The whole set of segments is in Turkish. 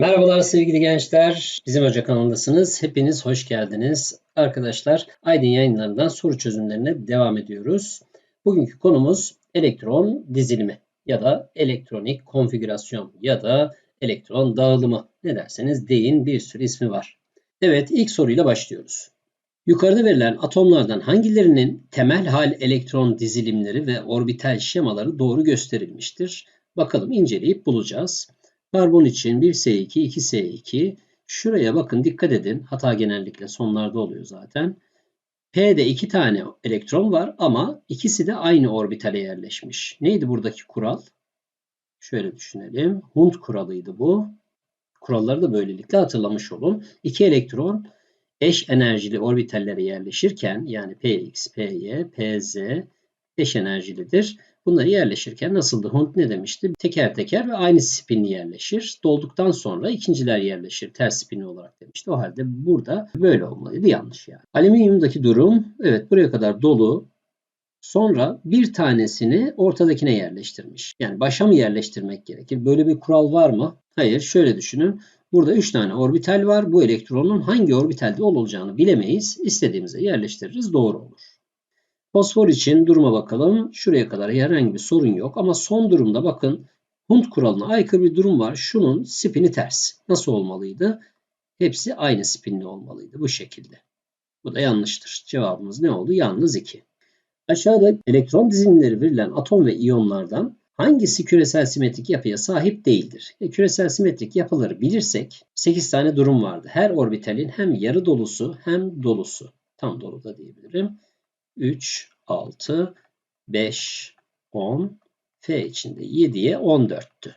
Merhabalar sevgili gençler. Bizim Hoca kanalındasınız. Hepiniz hoş geldiniz. Arkadaşlar Aydın yayınlarından soru çözümlerine devam ediyoruz. Bugünkü konumuz elektron dizilimi ya da elektronik konfigürasyon ya da elektron dağılımı. Ne derseniz deyin bir sürü ismi var. Evet ilk soruyla başlıyoruz. Yukarıda verilen atomlardan hangilerinin temel hal elektron dizilimleri ve orbital şemaları doğru gösterilmiştir? Bakalım inceleyip bulacağız. Karbon için 1S2, 2S2. Şuraya bakın dikkat edin. Hata genellikle sonlarda oluyor zaten. P'de iki tane elektron var ama ikisi de aynı orbitale yerleşmiş. Neydi buradaki kural? Şöyle düşünelim. Hund kuralıydı bu. Kuralları da böylelikle hatırlamış olun. İki elektron eş enerjili orbitallere yerleşirken yani Px, Py, Pz eş enerjilidir. Bunları yerleşirken nasıldı? Hunt ne demişti? Teker teker ve aynı spinli yerleşir. Dolduktan sonra ikinciler yerleşir ters spinli olarak demişti. O halde burada böyle olmalıydı. Yanlış yani. Alüminyumdaki durum evet buraya kadar dolu. Sonra bir tanesini ortadakine yerleştirmiş. Yani başa mı yerleştirmek gerekir? Böyle bir kural var mı? Hayır. Şöyle düşünün. Burada 3 tane orbital var. Bu elektronun hangi orbitalde olacağını bilemeyiz. İstediğimize yerleştiririz. Doğru olur. Fosfor için duruma bakalım. Şuraya kadar herhangi bir sorun yok. Ama son durumda bakın Hund kuralına aykırı bir durum var. Şunun spini ters. Nasıl olmalıydı? Hepsi aynı spinli olmalıydı. Bu şekilde. Bu da yanlıştır. Cevabımız ne oldu? Yalnız 2. Aşağıda elektron dizilimleri verilen atom ve iyonlardan hangisi küresel simetrik yapıya sahip değildir? E, küresel simetrik yapıları bilirsek 8 tane durum vardı. Her orbitalin hem yarı dolusu hem dolusu. Tam dolu da diyebilirim. 3, 6, 5, 10, F içinde 7'ye 14'tü.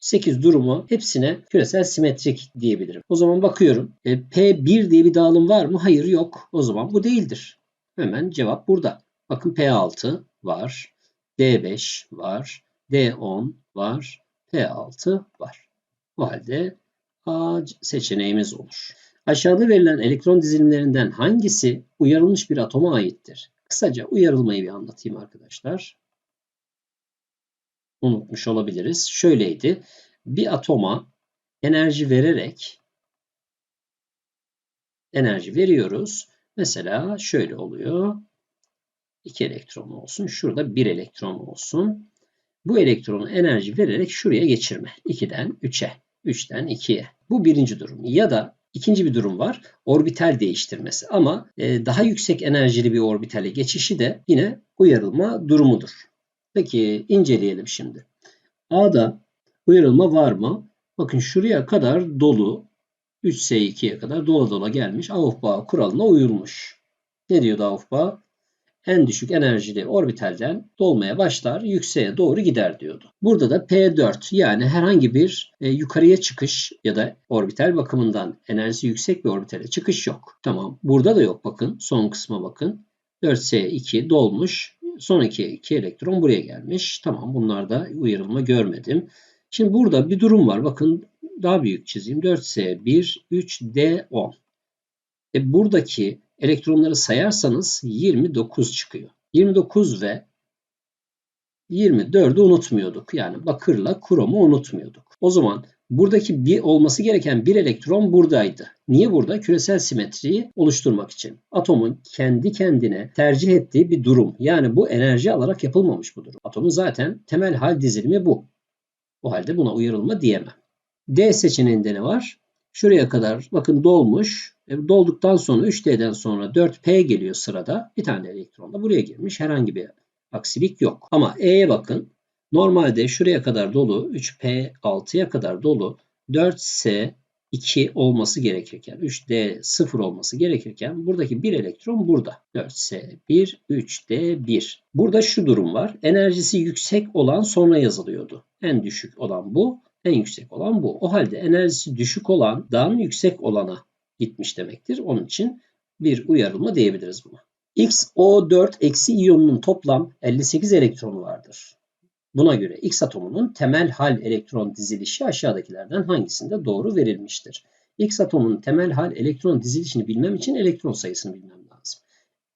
8 durumu hepsine küresel simetrik diyebilirim. O zaman bakıyorum. E, P1 diye bir dağılım var mı? Hayır yok. O zaman bu değildir. Hemen cevap burada. Bakın P6 var. D5 var. D10 var. P6 var. O halde A seçeneğimiz olur. Aşağıda verilen elektron dizilimlerinden hangisi uyarılmış bir atoma aittir? Kısaca uyarılmayı bir anlatayım arkadaşlar. Unutmuş olabiliriz. Şöyleydi. Bir atoma enerji vererek enerji veriyoruz. Mesela şöyle oluyor. 2 elektron olsun. Şurada 1 elektron olsun. Bu elektronu enerji vererek şuraya geçirme. 2'den 3'e. 3'ten 2'ye. Bu birinci durum. Ya da İkinci bir durum var. Orbital değiştirmesi ama e, daha yüksek enerjili bir orbitale geçişi de yine uyarılma durumudur. Peki inceleyelim şimdi. A'da uyarılma var mı? Bakın şuraya kadar dolu 3S2'ye kadar dola dola gelmiş. Aufbau kuralına uyulmuş. Ne diyor Aufbau? En düşük enerjili orbitalden dolmaya başlar, yükseğe doğru gider diyordu. Burada da P4 yani herhangi bir e, yukarıya çıkış ya da orbital bakımından enerjisi yüksek bir orbitale çıkış yok. Tamam. Burada da yok bakın. Son kısma bakın. 4S2 dolmuş. Son iki, iki elektron buraya gelmiş. Tamam bunlarda uyarılma görmedim. Şimdi burada bir durum var. Bakın daha büyük çizeyim. 4S1, 3D10. E buradaki elektronları sayarsanız 29 çıkıyor. 29 ve 24'ü unutmuyorduk. Yani bakırla kromu unutmuyorduk. O zaman buradaki bir olması gereken bir elektron buradaydı. Niye burada? Küresel simetriyi oluşturmak için. Atomun kendi kendine tercih ettiği bir durum. Yani bu enerji alarak yapılmamış bu durum. Atomun zaten temel hal dizilimi bu. O halde buna uyarılma diyemem. D seçeneğinde ne var? Şuraya kadar bakın dolmuş. E, dolduktan sonra 3D'den sonra 4P geliyor sırada. Bir tane elektron da buraya girmiş. Herhangi bir aksilik yok. Ama E'ye bakın. Normalde şuraya kadar dolu 3P 6'ya kadar dolu 4S 2 olması gerekirken 3D 0 olması gerekirken buradaki bir elektron burada. 4S 1 3D 1. Burada şu durum var. Enerjisi yüksek olan sonra yazılıyordu. En düşük olan bu. En yüksek olan bu. O halde enerjisi düşük olan dan yüksek olana gitmiş demektir. Onun için bir uyarılma diyebiliriz buna. XO4 eksi iyonunun toplam 58 elektronu vardır. Buna göre X atomunun temel hal elektron dizilişi aşağıdakilerden hangisinde doğru verilmiştir? X atomunun temel hal elektron dizilişini bilmem için elektron sayısını bilmem lazım.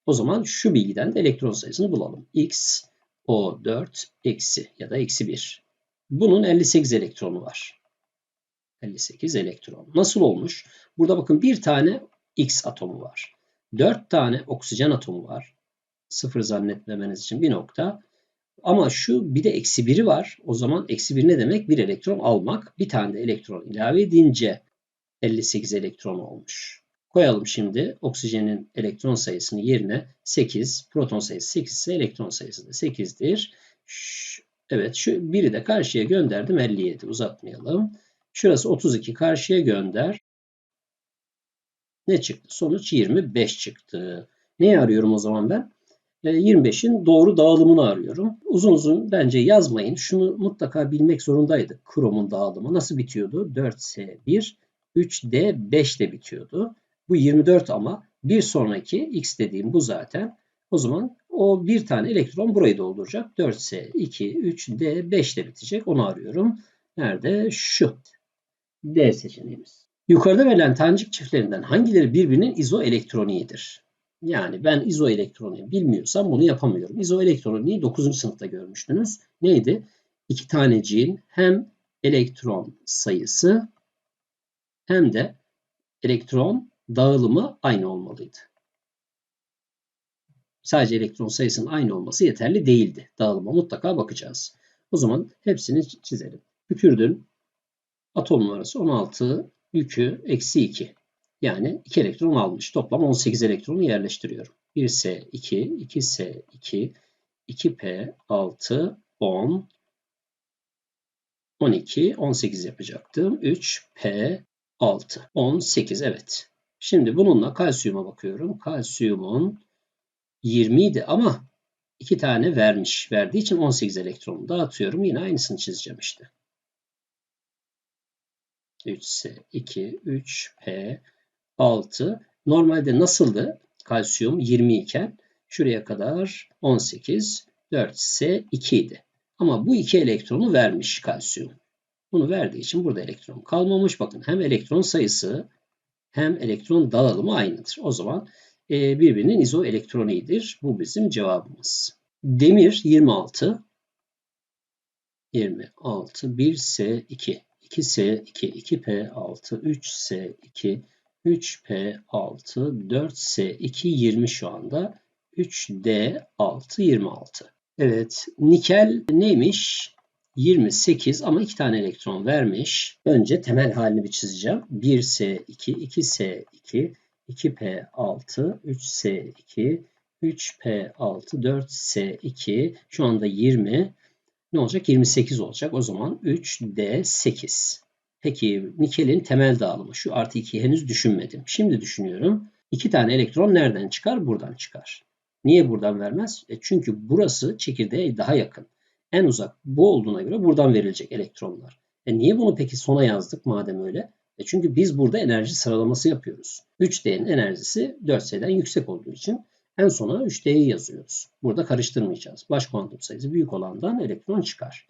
O zaman şu bilgiden de elektron sayısını bulalım. X, O4 eksi ya da eksi 1. Bunun 58 elektronu var. 58 elektron. Nasıl olmuş? Burada bakın bir tane X atomu var. 4 tane oksijen atomu var. Sıfır zannetmemeniz için bir nokta. Ama şu bir de eksi biri var. O zaman eksi bir ne demek? Bir elektron almak. Bir tane de elektron ilave edince 58 elektron olmuş. Koyalım şimdi oksijenin elektron sayısını yerine 8. Proton sayısı 8 ise elektron sayısı da 8'dir. Evet şu biri de karşıya gönderdim 57 uzatmayalım. Şurası 32 karşıya gönder. Ne çıktı? Sonuç 25 çıktı. Neyi arıyorum o zaman ben? 25'in e, doğru dağılımını arıyorum. Uzun uzun bence yazmayın. Şunu mutlaka bilmek zorundaydık. Kromun dağılımı nasıl bitiyordu? 4S1, 3D 5 ile bitiyordu. Bu 24 ama bir sonraki X dediğim bu zaten. O zaman o bir tane elektron burayı dolduracak. 4S, 2, 3, D, 5 ile bitecek. Onu arıyorum. Nerede? Şu. D seçeneğimiz. Yukarıda verilen tanecik çiftlerinden hangileri birbirinin izoelektroniğidir? Yani ben izoelektroniği bilmiyorsam bunu yapamıyorum. İzoelektroniği 9. sınıfta görmüştünüz. Neydi? İki taneciğin hem elektron sayısı hem de elektron dağılımı aynı olmalıydı. Sadece elektron sayısının aynı olması yeterli değildi. Dağılıma mutlaka bakacağız. O zaman hepsini çizelim. Pükürdün atom numarası 16, yükü eksi 2. Yani 2 elektron almış. Toplam 18 elektronu yerleştiriyorum. 1S2, 2S2, 2P6, 10, 12, 18 yapacaktım. 3P6, 18 evet. Şimdi bununla kalsiyuma bakıyorum. Kalsiyumun 20 idi ama 2 tane vermiş. Verdiği için 18 elektron dağıtıyorum. Yine aynısını çizeceğim işte. 3S, 2, 3P, 6. Normalde nasıldı? Kalsiyum 20 iken şuraya kadar 18, 4S 2 idi. Ama bu iki elektronu vermiş kalsiyum. Bunu verdiği için burada elektron kalmamış. Bakın hem elektron sayısı hem elektron dağılımı aynıdır. O zaman e, birbirinin izoelektroniğidir. Bu bizim cevabımız. Demir 26 26 1S2 2S2 2P6 3S2 3P6 4S2 20 şu anda 3D6 26. Evet nikel neymiş? 28 ama 2 tane elektron vermiş. Önce temel halini bir çizeceğim. 1S2, 2S2, 2P6, 3S2, 3P6, 4S2. Şu anda 20. Ne olacak? 28 olacak. O zaman 3D8. Peki nikelin temel dağılımı. Şu artı 2'yi henüz düşünmedim. Şimdi düşünüyorum. 2 tane elektron nereden çıkar? Buradan çıkar. Niye buradan vermez? E çünkü burası çekirdeğe daha yakın en uzak bu olduğuna göre buradan verilecek elektronlar. E niye bunu peki sona yazdık madem öyle? E çünkü biz burada enerji sıralaması yapıyoruz. 3D'nin enerjisi 4S'den yüksek olduğu için en sona 3D'yi yazıyoruz. Burada karıştırmayacağız. Baş kuantum sayısı büyük olandan elektron çıkar.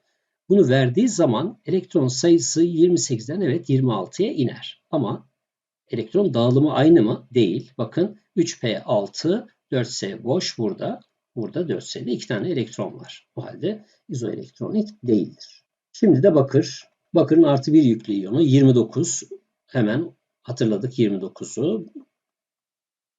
Bunu verdiği zaman elektron sayısı 28'den evet 26'ya iner. Ama elektron dağılımı aynı mı? Değil. Bakın 3P6 4S boş burada. Burada 4S'de 2 tane elektron var. Bu halde izoelektronik değildir. Şimdi de bakır. Bakırın artı bir yüklü iyonu 29. Hemen hatırladık 29'u.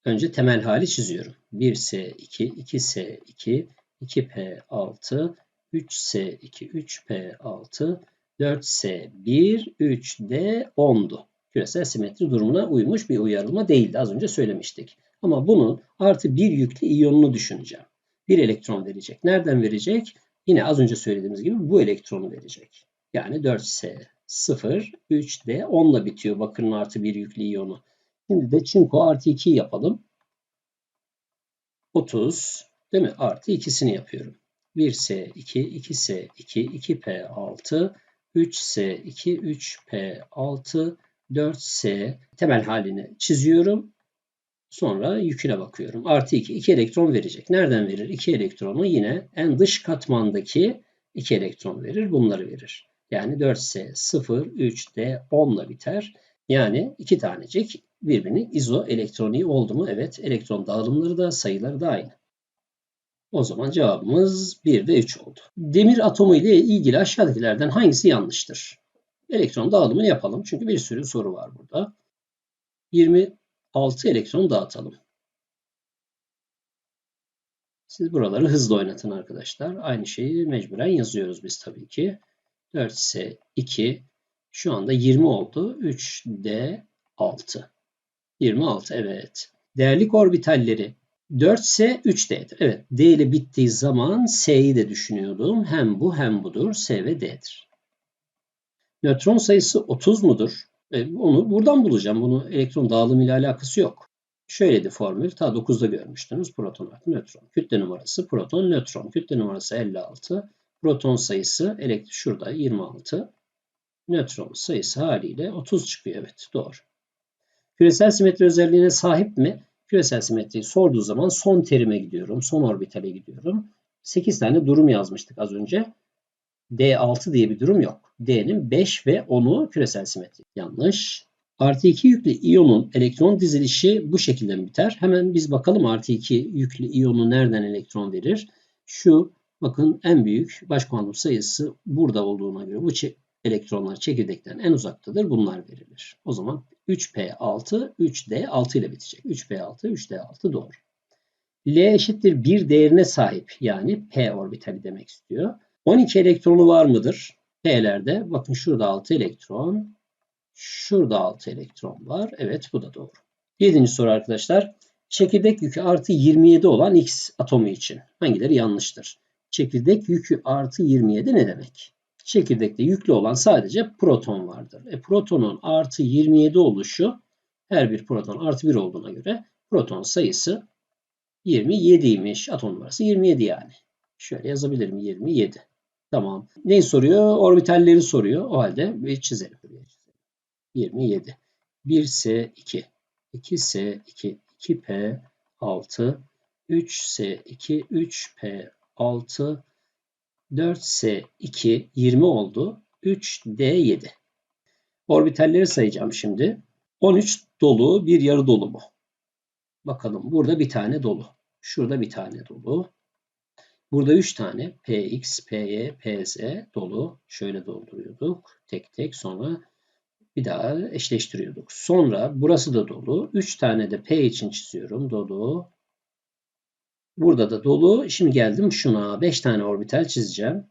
Önce temel hali çiziyorum. 1S2, 2S2, 2P6, 3S2, 3P6, 4S1, 3D 10'du. Küresel simetri durumuna uymuş bir uyarılma değildi. Az önce söylemiştik. Ama bunun artı bir yüklü iyonunu düşüneceğim bir elektron verecek. Nereden verecek? Yine az önce söylediğimiz gibi bu elektronu verecek. Yani 4S 0, 3D 10 ile bitiyor bakırın artı bir yüklü iyonu. Şimdi de çinko artı 2 yapalım. 30 değil mi? Artı ikisini yapıyorum. 1S2, 2S2, 2P6, 3S2, 3P6, 4S temel halini çiziyorum. Sonra yüküne bakıyorum. Artı 2, 2 elektron verecek. Nereden verir? 2 elektronu yine en dış katmandaki 2 elektron verir. Bunları verir. Yani 4S 0, 3D 10 ile biter. Yani iki tanecik birbirinin izoelektroniği oldu mu? Evet. Elektron dağılımları da sayıları da aynı. O zaman cevabımız 1 ve 3 oldu. Demir atomu ile ilgili aşağıdakilerden hangisi yanlıştır? elektron dağılımını yapalım. Çünkü bir sürü soru var burada. 26 elektron dağıtalım. Siz buraları hızlı oynatın arkadaşlar. Aynı şeyi mecburen yazıyoruz biz tabii ki. 4S 2 şu anda 20 oldu. 3D 6. 26 evet. Değerlik orbitalleri 4S 3D'dir. Evet D ile bittiği zaman S'yi de düşünüyordum. Hem bu hem budur. S ve D'dir. Nötron sayısı 30 mudur? E, onu buradan bulacağım. Bunun elektron dağılımı ile alakası yok. Şöyleydi formül. Ta 9'da görmüştünüz. Proton artı nötron. Kütle numarası proton, nötron. Kütle numarası 56. Proton sayısı elektron şurada 26. Nötron sayısı haliyle 30 çıkıyor. Evet doğru. Küresel simetri özelliğine sahip mi? Küresel simetriyi sorduğu zaman son terime gidiyorum. Son orbitale gidiyorum. 8 tane durum yazmıştık az önce. D6 diye bir durum yok. D'nin 5 ve 10'u küresel simetri. Yanlış. Artı 2 yüklü iyonun elektron dizilişi bu şekilde mi biter? Hemen biz bakalım artı 2 yüklü iyonu nereden elektron verir? Şu bakın en büyük baş kuantum sayısı burada olduğuna göre bu elektronlar çekirdekten en uzaktadır. Bunlar verilir. O zaman 3P6, 3D6 ile bitecek. 3P6, 3D6 doğru. L eşittir 1 değerine sahip yani P orbitali demek istiyor. 12 elektronu var mıdır? P'lerde bakın şurada 6 elektron, şurada 6 elektron var. Evet bu da doğru. Yedinci soru arkadaşlar. Çekirdek yükü artı 27 olan X atomu için hangileri yanlıştır? Çekirdek yükü artı 27 ne demek? Çekirdekte yüklü olan sadece proton vardır. E, protonun artı 27 oluşu her bir proton artı 1 olduğuna göre proton sayısı 27'ymiş. Atom numarası 27 yani. Şöyle yazabilirim 27. Tamam. Neyi soruyor? Orbitalleri soruyor. O halde bir çizelim. 27. 1S2. 2S2. 2P6. 3S2. 3P6. 4S2 20 oldu. 3D7. Orbitalleri sayacağım şimdi. 13 dolu bir yarı dolu mu? Bakalım burada bir tane dolu. Şurada bir tane dolu. Burada 3 tane Px, Py, Pz dolu. Şöyle dolduruyorduk. Tek tek sonra bir daha eşleştiriyorduk. Sonra burası da dolu. 3 tane de P için çiziyorum. Dolu. Burada da dolu. Şimdi geldim şuna. 5 tane orbital çizeceğim.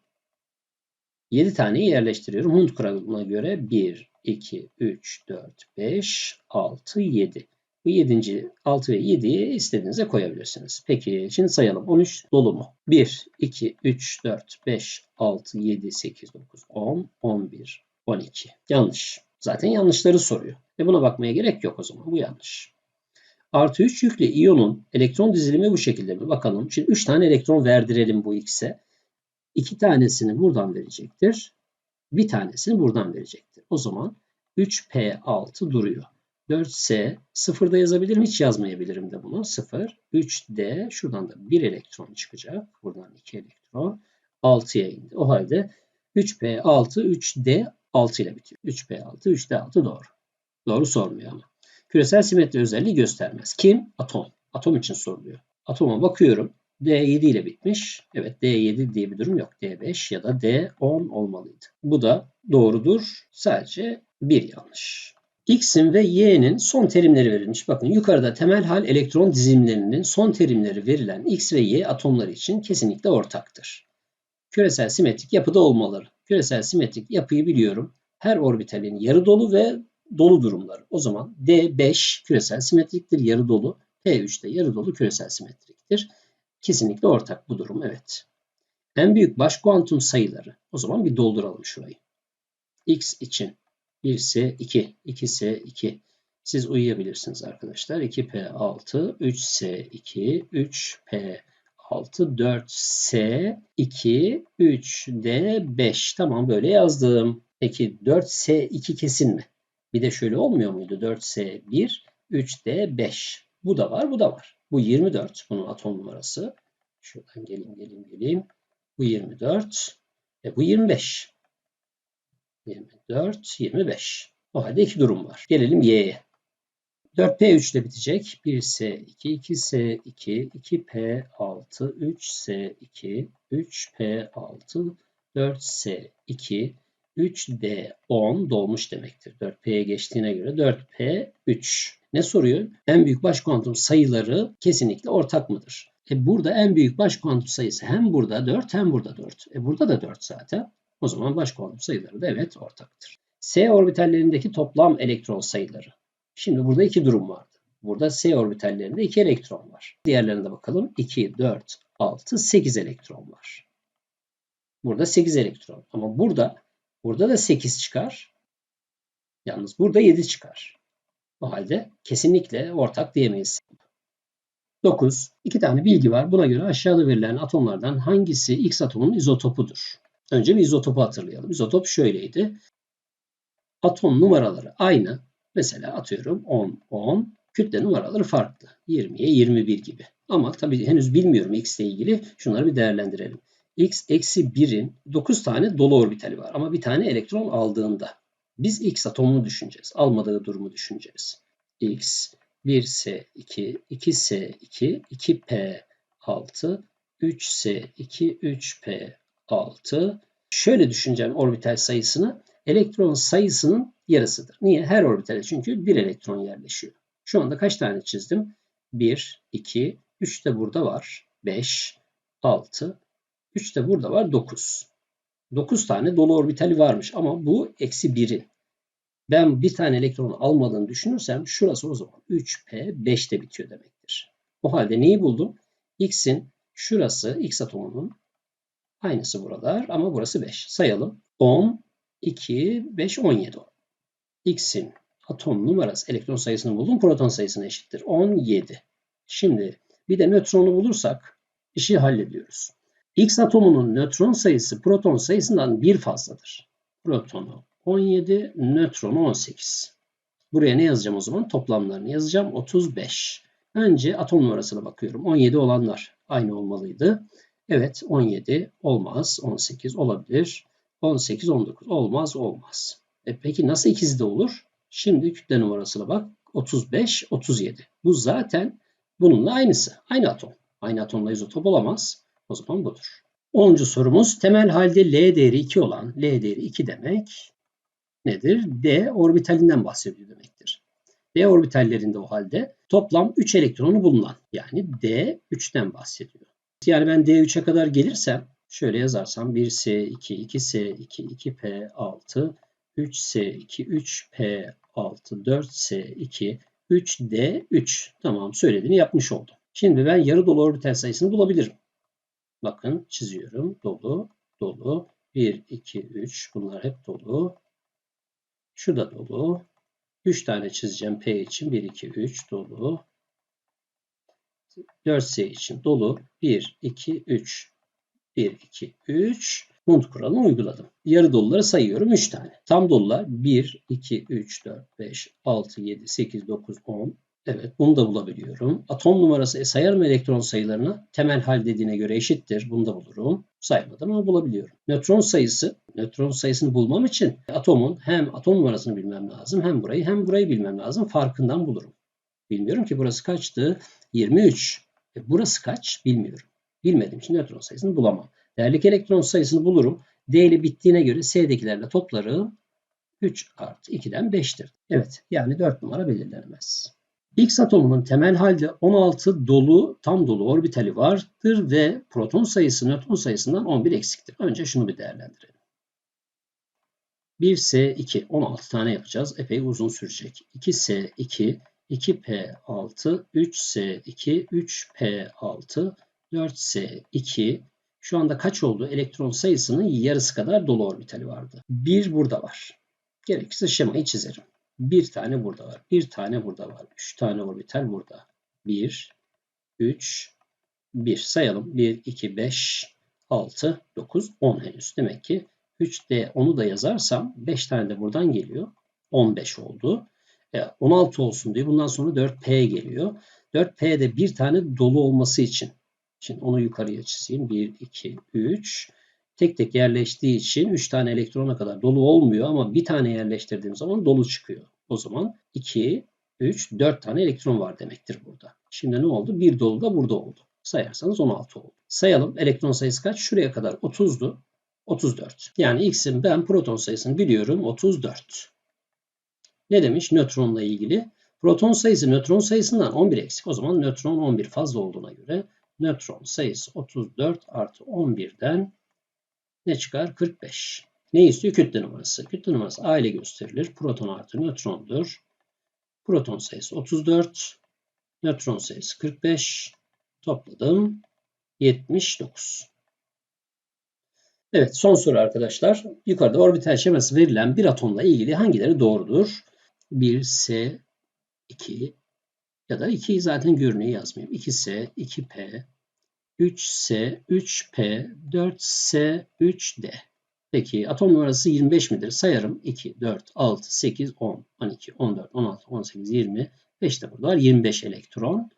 7 taneyi yerleştiriyorum. Hund kuralına göre 1, 2, 3, 4, 5, 6, 7. Bu 7. 6 ve 7'yi istediğinize koyabilirsiniz. Peki şimdi sayalım. 13 dolu mu? 1, 2, 3, 4, 5, 6, 7, 8, 9, 10, 11, 12. Yanlış. Zaten yanlışları soruyor. Ve buna bakmaya gerek yok o zaman. Bu yanlış. Artı 3 yüklü iyonun elektron dizilimi bu şekilde mi? Bakalım. Şimdi 3 tane elektron verdirelim bu X'e. 2 tanesini buradan verecektir. Bir tanesini buradan verecektir. O zaman 3P6 duruyor. 4S 0'da yazabilirim. Hiç yazmayabilirim de bunu. 0. 3D şuradan da 1 elektron çıkacak. Buradan 2 elektron. 6'ya indi. O halde 3P6 3D 6 ile bitiyor. 3P6 3D6 doğru. Doğru sormuyor ama. Küresel simetri özelliği göstermez. Kim? Atom. Atom için soruluyor. Atoma bakıyorum. D7 ile bitmiş. Evet D7 diye bir durum yok. D5 ya da D10 olmalıydı. Bu da doğrudur. Sadece bir yanlış. X'in ve Y'nin son terimleri verilmiş. Bakın yukarıda temel hal elektron dizimlerinin son terimleri verilen X ve Y atomları için kesinlikle ortaktır. Küresel simetrik yapıda olmaları. Küresel simetrik yapıyı biliyorum. Her orbitalin yarı dolu ve dolu durumları. O zaman D5 küresel simetriktir, yarı dolu. P3 de yarı dolu küresel simetriktir. Kesinlikle ortak bu durum, evet. En büyük baş kuantum sayıları. O zaman bir dolduralım şurayı. X için 1S 2, 2S 2. Siz uyuyabilirsiniz arkadaşlar. 2P6, 3S2, 3P 6, 4S 2, 3D5. Tamam böyle yazdım. Peki 4S2 kesin mi? Bir de şöyle olmuyor muydu? 4S1, 3D5. Bu da var, bu da var. Bu 24. Bunun atom numarası. Şuradan geleyim, geleyim, geleyim. Bu 24. E bu 25. 24, 25. O halde iki durum var. Gelelim Y'ye. 4P3 ile bitecek. 1S2, 2S2, 2P6, 3S2, 3P6, 4S2, 3D 10 dolmuş demektir. 4P'ye geçtiğine göre 4P 3. Ne soruyor? En büyük baş kuantum sayıları kesinlikle ortak mıdır? E burada en büyük baş kuantum sayısı hem burada 4 hem burada 4. E burada da 4 zaten. O zaman baş kuantum sayıları da evet ortaktır. S orbitallerindeki toplam elektron sayıları. Şimdi burada iki durum vardı. Burada S orbitallerinde 2 elektron var. Diğerlerine de bakalım. 2, 4, 6, 8 elektron var. Burada 8 elektron. Ama burada burada da 8 çıkar. Yalnız burada 7 çıkar. O halde kesinlikle ortak diyemeyiz. 9. İki tane bilgi var. Buna göre aşağıda verilen atomlardan hangisi X atomunun izotopudur? Önce bir izotopu hatırlayalım. İzotop şöyleydi. Atom numaraları aynı. Mesela atıyorum 10, 10. Kütle numaraları farklı. 20'ye 21 gibi. Ama tabii henüz bilmiyorum X ile ilgili. Şunları bir değerlendirelim. X eksi 1'in 9 tane dolu orbitali var. Ama bir tane elektron aldığında biz X atomunu düşüneceğiz. Almadığı durumu düşüneceğiz. X 1S2, 2S2, 2P6, 3S2, 3P6. Şöyle düşüneceğim orbital sayısını. Elektron sayısının yarısıdır. Niye? Her orbitale çünkü bir elektron yerleşiyor. Şu anda kaç tane çizdim? 1, 2, 3 de burada var. 5, 6, 3 de burada var. 9. 9 tane dolu orbitali varmış ama bu eksi 1'in. Ben bir tane elektron almadığını düşünürsem şurası o zaman 3p 5'te bitiyor demektir. O halde neyi buldum? X'in şurası X atomunun aynısı buralar ama burası 5. Sayalım. 10, 2, 5, 17. X'in atom numarası elektron sayısını buldum. Proton sayısına eşittir. 17. Şimdi bir de nötronu bulursak işi hallediyoruz. X atomunun nötron sayısı proton sayısından bir fazladır. Protonu 17, nötronu 18. Buraya ne yazacağım o zaman? Toplamlarını yazacağım. 35. Önce atom numarasına bakıyorum. 17 olanlar aynı olmalıydı. Evet 17 olmaz. 18 olabilir. 18, 19 olmaz, olmaz. E peki nasıl ikizi de olur? Şimdi kütle numarasına bak. 35, 37. Bu zaten bununla aynısı. Aynı atom. Aynı atomla izotop olamaz. O zaman budur. 10. sorumuz temel halde L değeri 2 olan, L değeri 2 demek nedir? D orbitalinden bahsediyor demektir. D orbitallerinde o halde toplam 3 elektronu bulunan yani D 3'ten bahsediyor. Yani ben D3'e kadar gelirsem şöyle yazarsam 1S2, 2S2, 2P6, 3S2, 3P6, 4S2, 3D3. Tamam söylediğini yapmış oldum. Şimdi ben yarı dolu orbital sayısını bulabilirim. Bakın çiziyorum. Dolu, dolu. 1, 2, 3 bunlar hep dolu. Şu da dolu. 3 tane çizeceğim P için. 1, 2, 3 dolu. 4S için dolu. 1, 2, 3. 1, 2, 3. Mund kuralını uyguladım. Yarı doluları sayıyorum 3 tane. Tam dolular 1, 2, 3, 4, 5, 6, 7, 8, 9, 10, Evet bunu da bulabiliyorum. Atom numarası e, sayarım elektron sayılarını. Temel hal dediğine göre eşittir. Bunu da bulurum. Saymadım ama bulabiliyorum. Nötron sayısı, nötron sayısını bulmam için atomun hem atom numarasını bilmem lazım hem burayı hem burayı bilmem lazım. Farkından bulurum. Bilmiyorum ki burası kaçtı? 23. E burası kaç? Bilmiyorum. Bilmediğim için nötron sayısını bulamam. Değerlik elektron sayısını bulurum. D ile bittiğine göre S'dekilerle toplarım. 3 artı 2'den 5'tir. Evet yani 4 numara belirlenemez. X atomunun temel halde 16 dolu, tam dolu orbitali vardır ve proton sayısı nötron sayısından 11 eksiktir. Önce şunu bir değerlendirelim. 1S2 16 tane yapacağız. Epey uzun sürecek. 2S2 2P6 3S2 3P6 4S2 şu anda kaç oldu? Elektron sayısının yarısı kadar dolu orbitali vardı. Bir burada var. Gerekirse şemayı çizerim. Bir tane burada var. Bir tane burada var. Üç tane orbital burada. Bir, üç, bir. Sayalım. Bir, iki, beş, altı, dokuz, on henüz. Demek ki 3D onu da yazarsam 5 tane de buradan geliyor. 15 oldu. E, 16 olsun diye bundan sonra 4P geliyor. 4P'de bir tane dolu olması için. Şimdi onu yukarıya çizeyim. 1, 2, 3 tek tek yerleştiği için 3 tane elektrona kadar dolu olmuyor ama bir tane yerleştirdiğim zaman dolu çıkıyor. O zaman 2, 3, 4 tane elektron var demektir burada. Şimdi ne oldu? Bir dolu da burada oldu. Sayarsanız 16 oldu. Sayalım. Elektron sayısı kaç? Şuraya kadar 30'du. 34. Yani X'in ben proton sayısını biliyorum 34. Ne demiş nötronla ilgili? Proton sayısı nötron sayısından 11 eksik. O zaman nötron 11 fazla olduğuna göre nötron sayısı 34 artı 11'den ne çıkar? 45. Ne istiyor? Kütle numarası. Kütle numarası A ile gösterilir. Proton artı nötrondur. Proton sayısı 34. Nötron sayısı 45. Topladım. 79. Evet son soru arkadaşlar. Yukarıda orbital şeması verilen bir atomla ilgili hangileri doğrudur? 1, S, 2 ya da 2'yi zaten görünüyor yazmayayım. 2S, 2P, 3S, 3P, 4S, 3D. Peki atom numarası 25 midir? Sayarım. 2, 4, 6, 8, 10, 12, 14, 16, 18, 20. 5 de burada var. 25 elektron.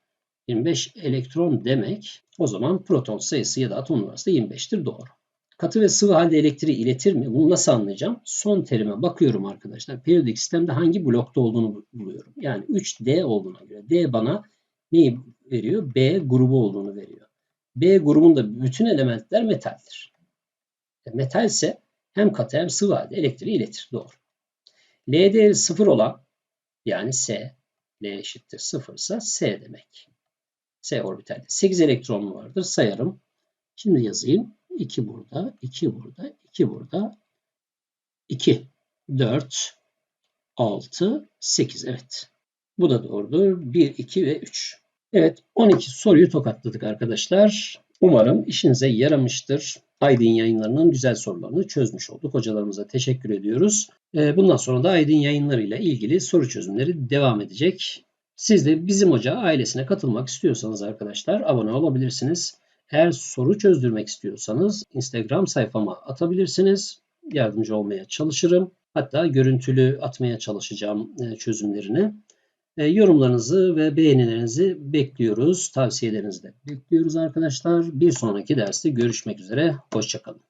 25 elektron demek o zaman proton sayısı ya da atom numarası da 25'tir. Doğru. Katı ve sıvı halde elektriği iletir mi? Bunu nasıl anlayacağım? Son terime bakıyorum arkadaşlar. Periyodik sistemde hangi blokta olduğunu buluyorum. Yani 3D olduğuna göre D bana neyi veriyor? B grubu olduğunu veriyor. B grubunda bütün elementler metaldir. E, metal ise hem katı hem sıvı halde elektriği iletir. Doğru. L değeri 0 olan yani S, L eşittir 0 ise S demek. S orbitalde 8 elektron vardır? Sayarım. Şimdi yazayım. 2 burada, 2 burada, 2 burada. 2, 4, 6, 8. Evet. Bu da doğrudur. 1, 2 ve 3. Evet 12 soruyu tokatladık arkadaşlar. Umarım işinize yaramıştır. Aydın yayınlarının güzel sorularını çözmüş olduk. Hocalarımıza teşekkür ediyoruz. Ee, bundan sonra da Aydın yayınlarıyla ilgili soru çözümleri devam edecek. Siz de bizim hoca ailesine katılmak istiyorsanız arkadaşlar abone olabilirsiniz. Eğer soru çözdürmek istiyorsanız Instagram sayfama atabilirsiniz. Yardımcı olmaya çalışırım. Hatta görüntülü atmaya çalışacağım e, çözümlerini. E, yorumlarınızı ve beğenilerinizi bekliyoruz. Tavsiyelerinizi de bekliyoruz arkadaşlar. Bir sonraki derste görüşmek üzere. Hoşçakalın.